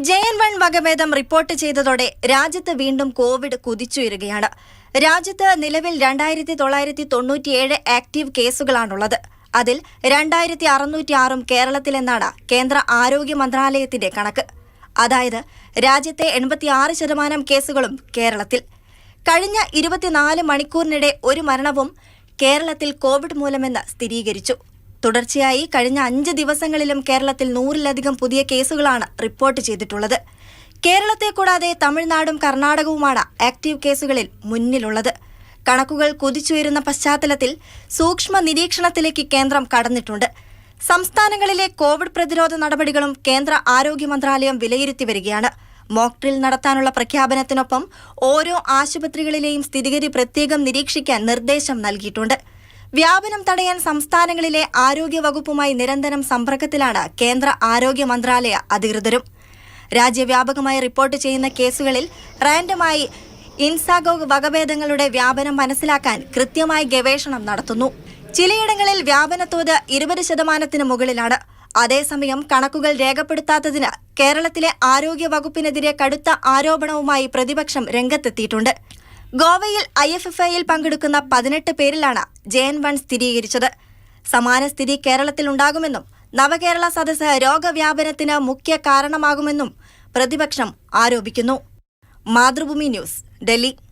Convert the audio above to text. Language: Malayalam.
ജെ എൻ വൺ വകഭേദം റിപ്പോർട്ട് ചെയ്തതോടെ രാജ്യത്ത് വീണ്ടും കോവിഡ് കുതിച്ചുയരുകയാണ്. രാജ്യത്ത് നിലവിൽ രണ്ടായിരത്തി തൊള്ളായിരത്തി തൊണ്ണൂറ്റിയേഴ് ആക്റ്റീവ് കേസുകളാണുള്ളത്. അതിൽ രണ്ടായിരത്തി അറുന്നൂറ്റി ആറും കേരളത്തിലെന്നാണ് കേന്ദ്ര ആരോഗ്യ മന്ത്രാലയത്തിന്റെ കണക്ക്. അതായത് രാജ്യത്തെ എൺപത്തിയാറ് ശതമാനം കേസുകളും കേരളത്തിൽ. കഴിഞ്ഞ ഇരുപത്തിനാല് മണിക്കൂറിനിടെ ഒരു മരണവും കേരളത്തിൽ കോവിഡ് മൂലമെന്ന് സ്ഥിരീകരിച്ചു. തുടർച്ചയായി കഴിഞ്ഞ അഞ്ച് ദിവസങ്ങളിലും കേരളത്തിൽ നൂറിലധികം പുതിയ കേസുകളാണ് റിപ്പോർട്ട് ചെയ്തിട്ടുള്ളത്. കേരളത്തെ കൂടാതെ തമിഴ്നാടും കർണാടകവുമാണ് ആക്റ്റീവ് കേസുകളിൽ മുന്നിലുള്ളത്. കണക്കുകൾ കുതിച്ചുയരുന്ന പശ്ചാത്തലത്തിൽ സൂക്ഷ്മ നിരീക്ഷണത്തിലേക്ക് കേന്ദ്രം കടന്നിട്ടുണ്ട്. സംസ്ഥാനങ്ങളിലെ കോവിഡ് പ്രതിരോധ നടപടികളും കേന്ദ്ര ആരോഗ്യ മന്ത്രാലയം വിലയിരുത്തി വരികയാണ്. മോക്ഡ്രിൽ നടത്താനുള്ള പ്രഖ്യാപനത്തിനൊപ്പം ഓരോ ആശുപത്രികളിലെയും സ്ഥിതിഗതി പ്രത്യേകം നിരീക്ഷിക്കാൻ നിർദ്ദേശം നൽകിയിട്ടുണ്ട്. വ്യാപനം തടയാൻ സംസ്ഥാനങ്ങളിലെ ആരോഗ്യ വകുപ്പുമായി നിരന്തരം സമ്പർക്കത്തിലാണ് കേന്ദ്ര ആരോഗ്യ മന്ത്രാലയ അധികൃതരും. രാജ്യവ്യാപകമായി റിപ്പോർട്ട് ചെയ്യുന്ന കേസുകളിൽ റാൻഡമായി ഇൻസാഗോഗ് വകഭേദങ്ങളുടെ വ്യാപനം മനസ്സിലാക്കാൻ കൃത്യമായി ഗവേഷണം നടത്തുന്നു. ചിലയിടങ്ങളിൽ വ്യാപനത്തോത് ഇരുപത് ശതമാനത്തിന് മുകളിലാണ്. അതേസമയം കണക്കുകൾ രേഖപ്പെടുത്താത്തതിന് കേരളത്തിലെ ആരോഗ്യ വകുപ്പിനെതിരെ കടുത്ത ആരോപണവുമായി പ്രതിപക്ഷം രംഗത്തെത്തിയിട്ടുണ്ട്. ഗോവയിൽ ഐ എഫ് എഫ് ഐയിൽ പങ്കെടുക്കുന്ന പതിനെട്ട് പേരിലാണ് ജെ എൻ വൺ സ്ഥിരീകരിച്ചത്. സമാന സ്ഥിതി കേരളത്തിൽ ഉണ്ടാകുമെന്നും നവകേരള സദസ്സ് രോഗവ്യാപനത്തിന് മുഖ്യ കാരണമാകുമെന്നും പ്രതിപക്ഷം ആരോപിക്കുന്നു. മാതൃഭൂമി ന്യൂസ് ഡൽഹി.